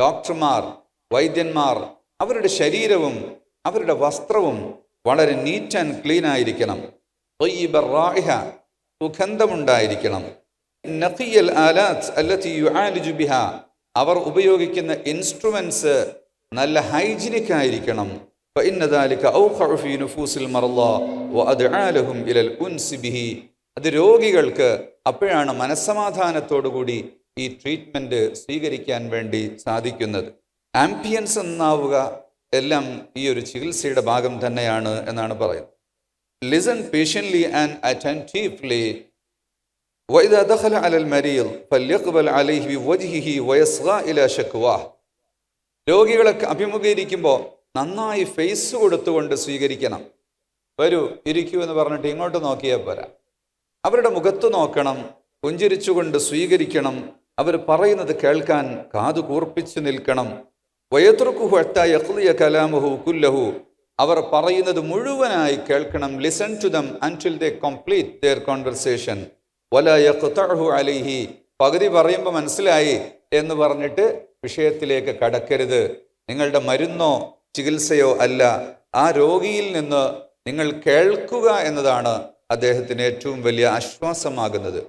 ഡോക്ടർമാർ വൈദ്യന്മാർ അവരുടെ ശരീരവും അവരുടെ വസ്ത്രവും വളരെ നീറ്റ് ആൻഡ് ക്ലീൻ ആയിരിക്കണം. റായിഹ സുഗന്ധമുണ്ടായിരിക്കണം. അവർ ഉപയോഗിക്കുന്ന ഇൻസ്ട്രുമെൻസ് നല്ല ഹൈജീനിക് ആയിരിക്കണം. അത് രോഗികൾക്ക് അപ്പോഴാണ് മനസ്സമാധാനത്തോടു കൂടി ഈ ട്രീറ്റ്മെന്റ് സ്വീകരിക്കാൻ വേണ്ടി സാധിക്കുന്നത് ആംബിയൻസ് എന്നാവുക എല്ലാം ഈ ഒരു ചികിത്സയുടെ ഭാഗം തന്നെയാണ് എന്നാണ് പറയുന്നത് ലിസൺ പേഷ്യൻലി ആൻഡ് അറ്റൻറ്റീവ്ലി وإذا دخل على المريض فليقبل عليه بوجهه ويصغى إلى شكواه രോഗികളൊക്കെ അഭിമുഖീകരിക്കുമ്പോൾ നന്നായി ഫേസ് കൊടുത്തുകൊണ്ട് സ്വീകരിക്കണം വരൂ ഇരിക്കൂ എന്ന് പറഞ്ഞിട്ട് ഇങ്ങോട്ട് നോക്കിയാൽ പോരാ അവരുടെ മുഖത്ത് നോക്കണം പുഞ്ചിരിച്ചുകൊണ്ട് സ്വീകരിക്കണം അവർ പറയുന്നത് കേൾക്കാൻ കാതു കൂർപ്പിച്ചു നിൽക്കണം. വയത്തുറുക്കുഹു യഖ്ലിയ കലാമുഹു കുല്ലഹു. അവർ പറയുന്നത് മുഴുവനായി കേൾക്കണം. Listen to them until they complete their conversation വല യഖ്തഅഹു അലൈഹി. പകുതി പറയുമ്പോൾ മനസ്സിലായി എന്ന് പറഞ്ഞിട്ട് വിഷയത്തിലേക്ക് കടക്കരുത്. നിങ്ങളുടെ മരുന്നോ ചികിത്സയോ അല്ല. ആ രോഗിയിൽ നിന്ന് നിങ്ങൾ കേൾക്കുക എന്നതാണ് അദ്ദേഹത്തിന് ഏറ്റവും വലിയ ആശ്വാസമാകുന്നത്.